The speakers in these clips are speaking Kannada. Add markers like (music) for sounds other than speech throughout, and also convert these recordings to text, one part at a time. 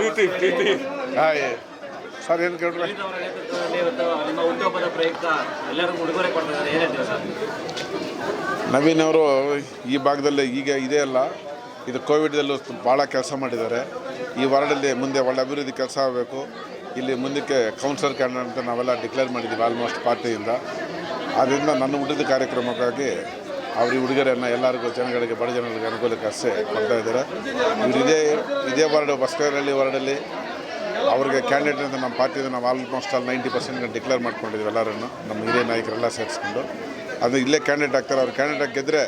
ರೀತಿ ಹಾಂ ಏ ಸರ್ ಏನು ಕೇಳ್ರಿ? ನವೀನ್ ಅವರು ಈ ಭಾಗದಲ್ಲಿ ಈಗ ಇದೆ ಅಲ್ಲ. ಇದು ಕೋವಿಡ್ದಲ್ಲೂ ಭಾಳ ಕೆಲಸ ಮಾಡಿದ್ದಾರೆ. ಈ ವಾರ್ಡಲ್ಲಿ ಮುಂದೆ ಒಳ್ಳೆ ಅಭಿವೃದ್ಧಿ ಕೆಲಸ ಆಗಬೇಕು. ಇಲ್ಲಿ ಮುಂದಕ್ಕೆ ಕೌನ್ಸಿಲರ್ ಕ್ಯಾಂಡಿಡೇಟ್ ಅಂತ ನಾವೆಲ್ಲ ಡಿಕ್ಲೇರ್ ಮಾಡಿದ್ದೀವಿ ಆಲ್ಮೋಸ್ಟ್ ಪಾರ್ಟಿಯಿಂದ. ಆದ್ದರಿಂದ ನನ್ನ ಹುಟ್ಟಿದ ಕಾರ್ಯಕ್ರಮಕ್ಕಾಗಿ ಅವ್ರ ಈ ಉಡುಗೊರೆಯನ್ನು ಎಲ್ಲರಿಗೂ ಜನಗಳಿಗೆ, ಬಡ ಜನಗಳಿಗೆ ಅನುಕೂಲಕ್ಕೆ ಅಷ್ಟೇ ಕೊಡ್ತಾ ಇದ್ದಾರೆ. ಇವರು ಇದೇ ಇದೇ ವಾರ್ಡ್ ಬಸ್ಕರಹಳ್ಳಿ ವಾರ್ಡಲ್ಲಿ ಅವ್ರಿಗೆ ಕ್ಯಾಂಡಿಡೇಟ್ ಅಂತ ನಮ್ಮ ಪಾರ್ಟಿಯಿಂದ ನಾವು almost all ninety percent declare ಮಾಡ್ಕೊಂಡಿದ್ದೀವಿ ಎಲ್ಲರನ್ನು. ನಮ್ಮ ಹಿರಿಯ ನಾಯಕರೆಲ್ಲ ಸೇರಿಸ್ಕೊಂಡು. ಅದು ಇಲ್ಲೇ ಕ್ಯಾಂಡಿಡೇಟ್ ಆಗ್ತಾರೆ. ಅವ್ರು ಕ್ಯಾಂಡಿಡೇಟ್ ಗೆದ್ದರೆ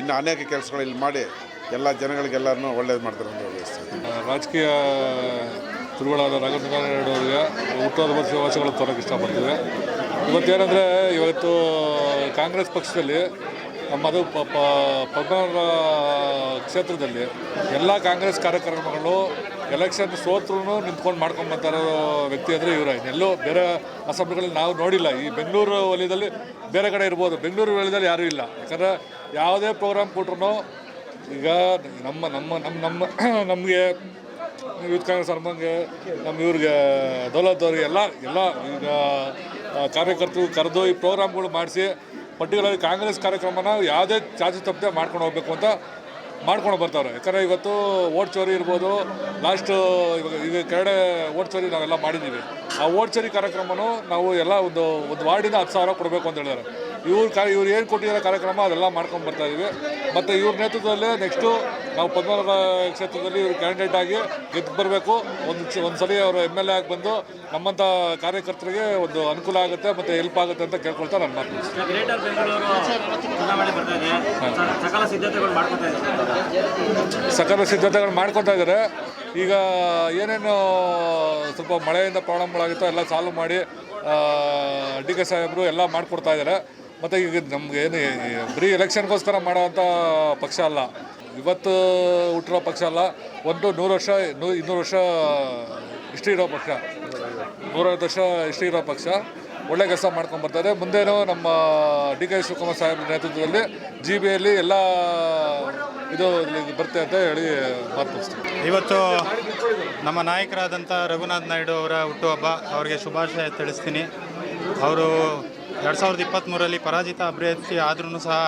ಇನ್ನು ಅನೇಕ ಕೆಲಸಗಳು ಇಲ್ಲಿ ಮಾಡಿ ಎಲ್ಲ ಜನಗಳಿಗೆಲ್ಲರನ್ನೂ ಒಳ್ಳೇದು ಮಾಡ್ತಾರೆ ಅಂತ ಭಾವಿಸ್ತೀನಿ ರಾಜಕೀಯ ತಿರುಗಳಾದ ರಾಘವೇಂದ್ರ ಅವರಿಗೆ ಹುಟ್ಟುಹಬ್ಬದ ಶುಭಾಶಯಗಳು ತರೋಕ್ಕೆ ಇಷ್ಟಪಡ್ತೀವಿ. ಇವತ್ತೇನೆಂದರೆ ಇವತ್ತು ಕಾಂಗ್ರೆಸ್ ಪಕ್ಷದಲ್ಲಿ ನಮ್ಮದು ಪದ್ಮನಾಭ ಕ್ಷೇತ್ರದಲ್ಲಿ ಎಲ್ಲ ಕಾಂಗ್ರೆಸ್ ಕಾರ್ಯಕ್ರಮಗಳು ಎಲೆಕ್ಷನ್ ಸೋತ್ರೂ ನಿಂತ್ಕೊಂಡು ಮಾಡ್ಕೊಂಡು ಬರ್ತಾ ಇರೋ ವ್ಯಕ್ತಿ ಅಂದರೆ ಇವರೇ. ಎಲ್ಲೋ ಬೇರೆ ಅಸೆಂಬ್ಲಿಗಳಲ್ಲಿ ನಾವು ನೋಡಿಲ್ಲ. ಈ ಬೆಂಗಳೂರು ವಲಯದಲ್ಲಿ ಬೇರೆ ಕಡೆ ಇರ್ಬೋದು. ಬೆಂಗಳೂರು ವಲಯದಲ್ಲಿ ಯಾರೂ ಇಲ್ಲ. ಯಾಕಂದರೆ ಯಾವುದೇ ಪ್ರೋಗ್ರಾಮ್ ಕೊಟ್ರು ಈಗ ನಮ್ಮ ನಮ್ಮ ನಮ್ಮ ನಮ್ಮ (clears throat) ನಮಗೆ ಯೂತ್ ಕಾಂಗ್ರೆಸ್ ಅರ್ಮಂಗೆ ನಮ್ಮ ಇವ್ರಿಗೆ ದೌಲತ್ ಅವ್ರಿಗೆ ಎಲ್ಲ ಎಲ್ಲ ಈಗ ಕಾರ್ಯಕರ್ತರು ಕರೆದು ಈ ಪ್ರೋಗ್ರಾಮ್ಗಳು ಮಾಡಿಸಿ ಪರ್ಟಿಕ್ಯುಲರ್ ಕಾಂಗ್ರೆಸ್ ಕಾರ್ಯಕ್ರಮನ ಯಾವುದೇ ಚಾಚು ತಪ್ಪದೆ ಮಾಡ್ಕೊಂಡು ಹೋಗ್ಬೇಕು ಅಂತ ಮಾಡ್ಕೊಂಡು ಬರ್ತಾರೆ. ಯಾಕಂದರೆ ಇವತ್ತು ಓಟ್ ಚೋರಿ ಇರ್ಬೋದು ಲಾಸ್ಟು ಇವಾಗ ಈಗ ಕೆರಡೆ ಓಟ್ ಚೋರಿ ನಾವೆಲ್ಲ ಮಾಡಿದ್ದೀವಿ. ಆ ಓಟ್ ಚೋರಿ ಕಾರ್ಯಕ್ರಮನು ನಾವು ಎಲ್ಲ ಒಂದು ಒಂದು ವಾರ್ಡಿಂದ ಹತ್ತು ಸಾವಿರ ಕೊಡಬೇಕು ಅಂತ ಹೇಳಿದ್ದಾರೆ. ಇವ್ರು ಕಾ ಇವ್ರು ಏನು ಕೊಟ್ಟಿರೋ ಕಾರ್ಯಕ್ರಮ ಅದೆಲ್ಲ ಮಾಡ್ಕೊಂಡು ಬರ್ತಾ ಇದೀವಿ. ಮತ್ತು ಇವ್ರ ನೇತೃತ್ವದಲ್ಲೇ ನೆಕ್ಸ್ಟು ನಾವು ಪದ್ಮನಾಭ ಕ್ಷೇತ್ರದಲ್ಲಿ ಇವರು ಕ್ಯಾಂಡಿಡೇಟ್ ಆಗಿ ಗೆದ್ದು ಬರಬೇಕು. ಒಂದು ಒಂದು ಸಲ ಅವರು ಎಂ ಎಲ್ ಎ ಆಗಿ ಬಂದು ನಮ್ಮಂಥ ಕಾರ್ಯಕರ್ತರಿಗೆ ಒಂದು ಅನುಕೂಲ ಆಗುತ್ತೆ ಮತ್ತು ಹೆಲ್ಪ್ ಆಗುತ್ತೆ ಅಂತ ಕೇಳ್ಕೊಳ್ತಾ ನಾನು ಮಾತು ಸಕಲ ಸಿದ್ಧತೆಗಳು ಮಾಡ್ಕೊತಾ ಇದ್ದಾರೆ ಈಗ ಏನೇನು ಸ್ವಲ್ಪ ಮಳೆಯಿಂದ ಪ್ರಾಬ್ಲಮ್ಗಳಾಗುತ್ತೋ ಎಲ್ಲ ಸಾಲ್ವ್ ಮಾಡಿ ಡಿ ಕೆ ಸಾಹೇಬರು ಎಲ್ಲ ಮಾಡಿಕೊಡ್ತಾ ಇದ್ದಾರೆ. ಮತ್ತು ಈಗ ನಮ್ಗೆ ಏನು ಬರೀ ಎಲೆಕ್ಷನ್ಗೋಸ್ಕರ ಮಾಡೋವಂಥ ಪಕ್ಷ ಅಲ್ಲ. ಇವತ್ತು ಹುಟ್ಟಿರೋ ಪಕ್ಷ ಅಲ್ಲ, ಒಂದು ನೂರು ವರ್ಷ, ನೂ ಇನ್ನೂರು ವರ್ಷ ಹಿಸ್ಟ್ರಿ ಇರೋ ಪಕ್ಷ. ನೂರೈವತ್ತು ವರ್ಷ ಹಿಸ್ಟ್ರಿ ಇರೋ ಪಕ್ಷ. ಒಳ್ಳೆ ಕೆಲಸ ಮಾಡ್ಕೊಂಡು ಬರ್ತಾರೆ ಮುಂದೇನು ನಮ್ಮ ಡಿ ಕೆ ಶಿವಕುಮಾರ್ ಸಾಹೇಬ್ರ ನೇತೃತ್ವದಲ್ಲಿ ಜಿ ಬಿಯಲ್ಲಿ ಎಲ್ಲ ಇದು ಇಲ್ಲಿ ಬರುತ್ತೆ ಅಂತ ಹೇಳಿ ಮಾತು ಇವತ್ತು ನಮ್ಮ ನಾಯಕರಾದಂಥ ರಘುನಾಥ್ ನಾಯ್ಡು ಅವರ ಹುಟ್ಟುಹಬ್ಬ ಅವರಿಗೆ ಶುಭಾಶಯ ತಿಳಿಸ್ತೀನಿ. ಅವರು ಎರಡು ಸಾವಿರದ ಇಪ್ಪತ್ತ್ಮೂರರಲ್ಲಿ ಪರಾಜಿತ ಅಭ್ಯರ್ಥಿ ಆದ್ರೂ ಸಹ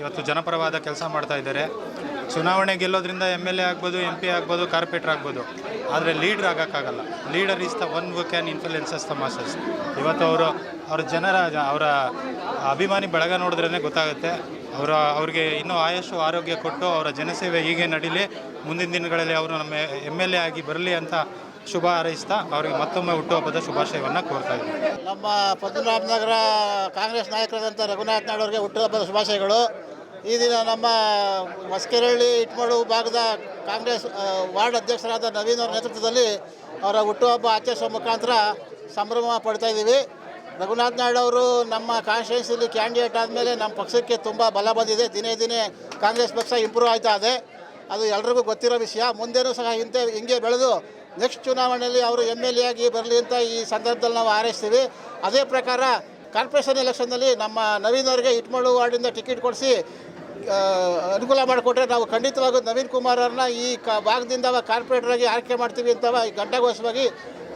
ಇವತ್ತು ಜನಪರವಾದ ಕೆಲಸ ಮಾಡ್ತಾ ಇದ್ದಾರೆ. ಚುನಾವಣೆ ಗೆಲ್ಲೋದ್ರಿಂದ ಎಂ ಎಲ್ ಎ ಆಗ್ಬೋದು ಎಂ ಪಿ ಆಗ್ಬೋದು, ಕಾರ್ಪೊರೇಟರ್ ಆಗ್ಬೋದು. ಆದರೆ leader ಆಗೋಕ್ಕಾಗಲ್ಲ. Leader is the one who can influences the masses ಇವತ್ತು ಅವರು, ಅವ್ರ ಜನರ, ಅವರ ಅಭಿಮಾನಿ ಬೆಳಗ ನೋಡಿದ್ರೇ ಗೊತ್ತಾಗುತ್ತೆ. ಅವರ, ಅವ್ರಿಗೆ ಇನ್ನೂ ಆಯಸ್ಸು, ಆರೋಗ್ಯ ಕೊಟ್ಟು ಅವರ ಜನಸೇವೆ ಹೀಗೆ ನಡೀಲಿ. ಮುಂದಿನ ದಿನಗಳಲ್ಲಿ ಅವರು ನಮ್ಮ ಎಂ ಎಲ್ ಎ ಆಗಿ ಬರಲಿ ಅಂತ ಶುಭ ಹಾರೈಸ್ತಾ ಅವರಿಗೆ ಮತ್ತೊಮ್ಮೆ ಹುಟ್ಟುಹಬ್ಬದ ಶುಭಾಶಯವನ್ನು ಕೋರ್ತಾ ಇದ್ದೀನಿ. ನಮ್ಮ ಪದ್ಮನಾಭನಗರ ಕಾಂಗ್ರೆಸ್ ನಾಯಕರಾದಂಥ ರಘುನಾಥ್ ನಾಯ್ಡು ಅವರಿಗೆ ಹುಟ್ಟುಹಬ್ಬದ ಶುಭಾಶಯಗಳು. ಈ ದಿನ ನಮ್ಮ ಮಸ್ಕೆರಳ್ಳಿ ಇಟ್ಮಡು ಭಾಗದ ಕಾಂಗ್ರೆಸ್ ವಾರ್ಡ್ ಅಧ್ಯಕ್ಷರಾದ ನವೀನ್ ಅವರ ನೇತೃತ್ವದಲ್ಲಿ ಅವರ ಹುಟ್ಟುಹಬ್ಬ ಆಚರಿಸುವ ಮುಖಾಂತರ ಸಂಭ್ರಮ ಪಡ್ತಾ ಇದ್ದೀವಿ. ರಘುನಾಥ್ ನಾಯ್ಡು ಅವರು ನಮ್ಮ ಕಾನ್ಸ್ಟಿಟ್ಯೂನ್ಸಿಲಿ ಕ್ಯಾಂಡಿಡೇಟ್ ಆದಮೇಲೆ ನಮ್ಮ ಪಕ್ಷಕ್ಕೆ ತುಂಬ ಬಲ ಬಂದಿದೆ. ದಿನೇ ದಿನೇ ಕಾಂಗ್ರೆಸ್ ಪಕ್ಷ ಇಂಪ್ರೂವ್ ಆಯ್ತಾ ಇದೆ. ಅದು ಎಲ್ರಿಗೂ ಗೊತ್ತಿರೋ ವಿಷಯ. ಮುಂದೇನೂ ಸಹ ಹಿಂದೆ, ಹಿಂಗೆ ಬೆಳೆದು ನೆಕ್ಸ್ಟ್ ಚುನಾವಣೆಯಲ್ಲಿ ಅವರು ಎಂ ಎಲ್ ಎ ಆಗಿ ಬರಲಿ ಅಂತ ಈ ಸಂದರ್ಭದಲ್ಲಿ ನಾವು ಹಾರೈಸ್ತೀವಿ. ಅದೇ ಪ್ರಕಾರ ಕಾರ್ಪೊರೇಷನ್ ಎಲೆಕ್ಷನ್ನಲ್ಲಿ ನಮ್ಮ ನವೀನ್ ಅವರಿಗೆ ಇಟ್ಮಳು ವಾರ್ಡಿಂದ ಟಿಕೆಟ್ ಕೊಡಿಸಿ ಅನುಕೂಲ ಮಾಡಿಕೊಟ್ರೆ ನಾವು ಖಂಡಿತವಾಗೂ ನವೀನ್ ಕುಮಾರ್ ಅವ್ರನ್ನ ಈ ಕ ಭಾಗದಿಂದ ಕಾರ್ಪೊರೇಟರ್ ಆಗಿ ಆಯ್ಕೆ ಮಾಡ್ತೀವಿ ಅಂತ ಗಂಟಘೋಷವಾಗಿ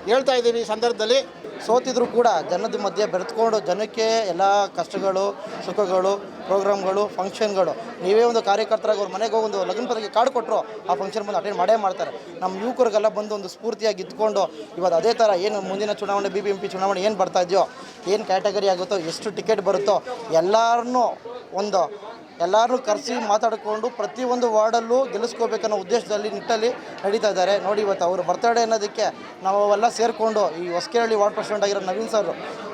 ಹೇಳ್ತಾ ಇದ್ದೀವಿ ಈ ಸಂದರ್ಭದಲ್ಲಿ. ಸೋತಿದ್ರು ಕೂಡ ಜನದ ಮಧ್ಯೆ ಬೆರೆತ್ಕೊಂಡು ಜನಕ್ಕೆ ಎಲ್ಲ ಕಷ್ಟಗಳು, ಸುಖಗಳು, ಪ್ರೋಗ್ರಾಮ್ಗಳು ಫಂಕ್ಷನ್ಗಳು ನೀವೇ ಒಂದು ಕಾರ್ಯಕರ್ತರಾಗಿ ಅವ್ರ ಮನೆಗೆ ಹೋಗಿ ಒಂದು ಲಗ್ನ ಪದಕ್ಕೆ ಕಾರ್ಡ್ ಕೊಟ್ಟರು ಆ ಫಂಕ್ಷನ್ ಬಂದು ಅಟೆಂಡ್ ಮಾಡೇ ಮಾಡ್ತಾರೆ. ನಮ್ಮ ಯುವಕರಿಗೆಲ್ಲ ಬಂದು ಒಂದು ಸ್ಫೂರ್ತಿಯಾಗಿ ಇದ್ಕೊಂಡು ಇವತ್ತು ಅದೇ ಥರ ಏನು ಮುಂದಿನ ಚುನಾವಣೆ ಬಿ ಬಿ ಎಂ ಪಿ ಚುನಾವಣೆ ಏನು ಬರ್ತಾ ಇದೆಯೋ, ಏನು ಕ್ಯಾಟಗರಿ ಆಗುತ್ತೋ, ಎಷ್ಟು ಟಿಕೆಟ್ ಬರುತ್ತೋ ಎಲ್ಲರನ್ನೂ ಒಂದು ಎಲ್ಲರೂ ಕರೆಸಿ ಮಾತಾಡಿಕೊಂಡು ಪ್ರತಿಯೊಂದು ವಾರ್ಡಲ್ಲೂ ಗೆಲ್ಲಿಸ್ಕೋಬೇಕನ್ನೋ ಉದ್ದೇಶದಲ್ಲಿ ನಿಟ್ಟಲ್ಲಿ ನಡೀತಾ ಇದ್ದಾರೆ. ನೋಡಿ ಇವತ್ತು ಅವರು ಬರ್ತಡೇ ಅನ್ನೋದಕ್ಕೆ ನಾವೆಲ್ಲ ಸೇರಿಕೊಂಡು ಈ ಹೊಸಕೆರಳ್ಳಿ ವಾರ್ಡ್ ಪ್ರೆಸಿಡೆಂಟ್ ಆಗಿರೋ ನವೀನ್ ಸರ್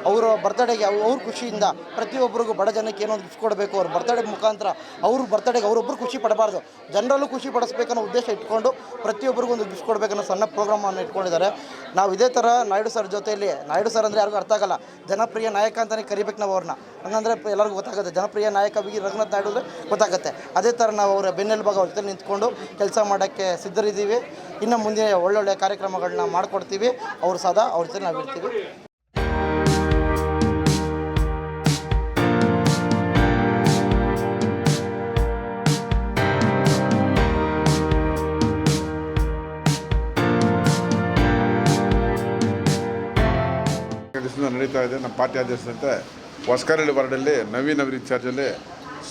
ಅವರ ಬರ್ತಡೇಗೆ ಅವ್ರ ಖುಷಿಯಿಂದ ಪ್ರತಿಯೊಬ್ಬರಿಗೂ ಬಡ ಜನಕ್ಕೆ ಏನೋ ಒಂದು ಗಿಫ್ಟ್ ಕೊಡಬೇಕು. ಅವ್ರ ಬರ್ತಡೇ ಮುಖಾಂತರ ಅವ್ರ ಬರ್ತಡೇಗೆ ಅವರೊಬ್ಬರು ಖುಷಿ ಪಡಬಾರ್ದು. ಜನರಲ್ಲೂ ಖುಷಿ ಪಡಿಸ್ಬೇಕನ್ನೋ ಉದ್ದೇಶ ಇಟ್ಕೊಂಡು ಪ್ರತಿಯೊಬ್ಬರಿಗೂ ಒಂದು ಗಿಫ್ಟ್ ಕೊಡಬೇಕನ್ನೋ ಸಣ್ಣ ಪ್ರೋಗ್ರಾಮನ್ನು ಇಟ್ಕೊಂಡಿದ್ದಾರೆ. ನಾವು ಇದೇ ಥರ ನಾಯ್ಡು ಸರ್ ಜೊತೆಯಲ್ಲಿ, ನಾಯ್ಡು ಸರ್ ಅಂದರೆ ಯಾರಿಗೂ ಅರ್ಥ ಆಗಲ್ಲ. ಜನಪ್ರಿಯ ನಾಯಕ ಅಂತಲೇ ಕರಿಬೇಕು ನಾವು ಅವ್ರನ್ನ ಹಂಗಂದರೆ ಎಲ್ಲರಿಗೂ ಗೊತ್ತಾಗುತ್ತೆ. ಜನಪ್ರಿಯ ನಾಯಕ ವಿ ರಘುನಾಥ್ ನಾಯ್ಡು ಗೊತ್ತಾಗುತ್ತೆ. ಅದೇ ಥರ ನಾವು ಅವರ ಬೆನ್ನೆಲುಬಾಗ ಅವ್ರ ಜೊತೆ ನಿಂತ್ಕೊಂಡು ಕೆಲಸ ಮಾಡೋಕ್ಕೆ ಸಿದ್ಧರಿದ್ದೀವಿ. ಇನ್ನು ಮುಂದೆ ಒಳ್ಳೊಳ್ಳೆ ಕಾರ್ಯಕ್ರಮಗಳನ್ನ ಮಾಡಿಕೊಡ್ತೀವಿ. ಅವರು ಸದಾ ಅವ್ರ ಜೊತೆ ನಾವು ಇರ್ತೀವಿ ನಡೀತಾ ಇದೆ. ನಮ್ಮ ಪಾರ್ಟಿ ಆದೇಶದಂತೆ ಹೊಸಕರಳ್ಳಿ ವಾರ್ಡಲ್ಲಿ ನವೀನ್ ಅವರ ಇನ್ಚಾರ್ಜಲ್ಲಿ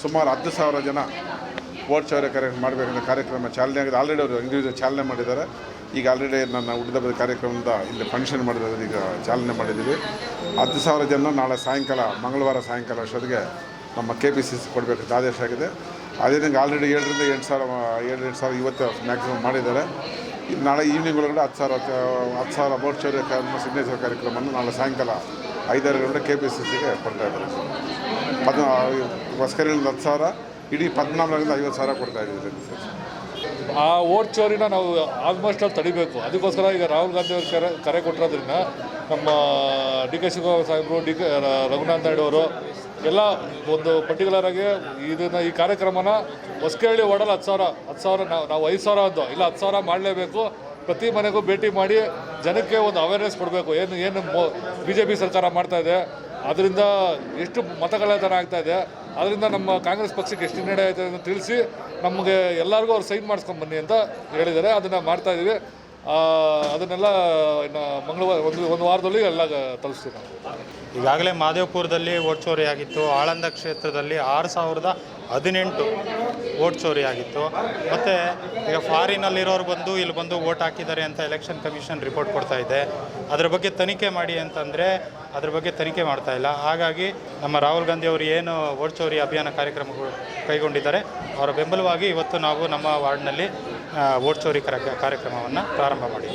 ಸುಮಾರು ಹತ್ತು ಸಾವಿರ ಜನ ಓಟ್ ಚೌರ್ಯ ಕಾರ್ಯಕ್ರಮ ಮಾಡಬೇಕಂತ ಕಾರ್ಯಕ್ರಮ ಚಾಲನೆ ಆಗಿದೆ. ಆಲ್ರೆಡಿ ಅವರು ಇಂಡಿವಿಜುವಲ್ ಚಾಲನೆ ಮಾಡಿದ್ದಾರೆ. ಈಗ ಆಲ್ರೆಡಿ ನನ್ನ ಹುಟ್ಟಿದ ಕಾರ್ಯಕ್ರಮದ ಇಲ್ಲಿ ಫಂಕ್ಷನ್ ಮಾಡಿದ್ದಾರೆ ಈಗ ಚಾಲನೆ ಮಾಡಿದ್ದೀವಿ. ಹತ್ತು ಸಾವಿರ ಜನ ನಾಳೆ ಸಾಯಂಕಾಲ, ಮಂಗಳವಾರ ಸಾಯಂಕಾಲ ಅಷ್ಟೊತ್ತಿಗೆ ನಮ್ಮ ಕೆ ಪಿ ಸಿ ಸಿ ಕೊಡಬೇಕಂತ ಆದೇಶ ಆಗಿದೆ. ಅದೇ ನಂಗೆ ಆಲ್ರೆಡಿ ಏಳರಿಂದ ಎಂಟು ಸಾವಿರ ಏಳು ಎಂಟು ಸಾವಿರ ಇವತ್ತು ಮ್ಯಾಕ್ಸಿಮಮ್ ಮಾಡಿದ್ದಾರೆ. ನಾಳೆ ಈವ್ನಿಂಗ್ ಒಳಗಡೆ ಹತ್ತು ಸಾವಿರ ಹತ್ತು ಸಾವಿರ ಬೋರ್ಡ್ ಚೌರ್ಯ ಸಿಗ್ನೇಚರ್ ಕಾರ್ಯಕ್ರಮವನ್ನು ನಾಳೆ ಸಾಯಂಕಾಲ ಐದಾರು ಗಂಟೆ ಕೆ ಪಿ ಸಿ ಸಿಗೆ ಕೊಡ್ತಾ ಇದ್ದಾರೆ. ಹೊಸಕರಿಯಿಂದ ಹತ್ತು ಸಾವಿರ, ಇಡೀ ಪದ್ನಾಲ್ಕರಿಂದ ಐವತ್ತು ಸಾವಿರ ಕೊಡ್ತಾ ಇದ್ದೀವಿ ಸರ್ ಆ ಓಟ್ ಚೋರಿನ ನಾವು ಆಲ್ಮೋಸ್ಟ್ ಅಲ್ಲಿ ತಡಿಬೇಕು. ಅದಕ್ಕೋಸ್ಕರ ಈಗ ರಾಹುಲ್ ಗಾಂಧಿ ಅವರು ಕರೆ ಕರೆ ಕೊಟ್ಟಿರೋದ್ರಿಂದ ನಮ್ಮ ಡಿ ಕೆ ಶಿವಕುಮಾರ್ ಸಾಹೇಬರು, ಡಿ ಕೆ ರಘುನಾಥ್ ನಾಯ್ಡು ಅವರು ಎಲ್ಲ ಒಂದು ಪರ್ಟಿಕ್ಯುಲರ್ ಆಗಿ ಇದನ್ನು ಈ ಕಾರ್ಯಕ್ರಮನ ಹೊಸಕೇಳಿ ಓಡಲ್ಲ ಹತ್ತು ಸಾವಿರ ಹತ್ತು ಸಾವಿರ ನಾವು ನಾವು ಐದು ಸಾವಿರ ಅಂದು ಇಲ್ಲ, ಹತ್ತು ಸಾವಿರ ಮಾಡಲೇಬೇಕು. ಪ್ರತಿ ಮನೆಗೂ ಭೇಟಿ ಮಾಡಿ ಜನಕ್ಕೆ ಒಂದು ಅವೇರ್ನೆಸ್ ಕೊಡಬೇಕು. ಏನು ಏನು ಬಿ ಜೆ ಪಿ ಸರ್ಕಾರ ಮಾಡ್ತಾ ಇದೆ, ಅದರಿಂದ ಎಷ್ಟು ಮತಗಳ್ಳತನ ಆಗ್ತಾ ಇದೆ, ಅದರಿಂದ ನಮ್ಮ ಕಾಂಗ್ರೆಸ್ ಪಕ್ಷಕ್ಕೆ ಎಷ್ಟು ಹಿನ್ನಡೆ ಆಯ್ತದೆ ಅಂತ ತಿಳಿಸಿ ನಮಗೆ ಎಲ್ಲರಿಗೂ ಅವ್ರು ಸೈನ್ ಮಾಡಿಸ್ಕೊಂಡು ಬನ್ನಿ ಅಂತ ಹೇಳಿದ್ದಾರೆ. ಅದನ್ನು ಮಾಡ್ತಾ ಇದ್ದೀವಿ ಅದನ್ನೆಲ್ಲ ಇನ್ನು ಮಂಗಳವಾರ, ಒಂದು ಒಂದು ವಾರದಲ್ಲಿ ಎಲ್ಲ ತಲುಪಿಸ್ತೀವಿ ನಾವು. ಈಗಾಗಲೇ ಮಾದೇವಪುರದಲ್ಲಿ ಓಟ್ ಚೋರಿ ಆಗಿತ್ತು ಆಳಂದ ಕ್ಷೇತ್ರದಲ್ಲಿ ಆರು ಸಾವಿರದ ಹದಿನೆಂಟು ವೋಟ್ ಚೋರಿ ಆಗಿತ್ತು. ಮತ್ತು ಈಗ ಫಾರಿನಲ್ಲಿರೋರು ಬಂದು ಇಲ್ಲಿ ಬಂದು ವೋಟ್ ಹಾಕಿದ್ದಾರೆ ಅಂತ ಎಲೆಕ್ಷನ್ ಕಮಿಷನ್ ರಿಪೋರ್ಟ್ ಕೊಡ್ತಾ ಇದೆ. ಅದರ ಬಗ್ಗೆ ತನಿಖೆ ಮಾಡಿ ಅಂತಂದರೆ ಅದ್ರ ಬಗ್ಗೆ ತನಿಖೆ ಮಾಡ್ತಾ ಇಲ್ಲ. ಹಾಗಾಗಿ ನಮ್ಮ ರಾಹುಲ್ ಗಾಂಧಿ ಅವರು ಏನು ವೋಟ್ ಚೋರಿ ಅಭಿಯಾನ ಕಾರ್ಯಕ್ರಮಗಳು ಕೈಗೊಂಡಿದ್ದಾರೆ, ಅವರ ಬೆಂಬಲವಾಗಿ ಇವತ್ತು ನಾವು ನಮ್ಮ ವಾರ್ಡ್ನಲ್ಲಿ ವೋಟ್ ಚೋರಿ ಕಾರ್ಯಕ್ರಮವನ್ನು ಪ್ರಾರಂಭ ಮಾಡಿದ್ದೀವಿ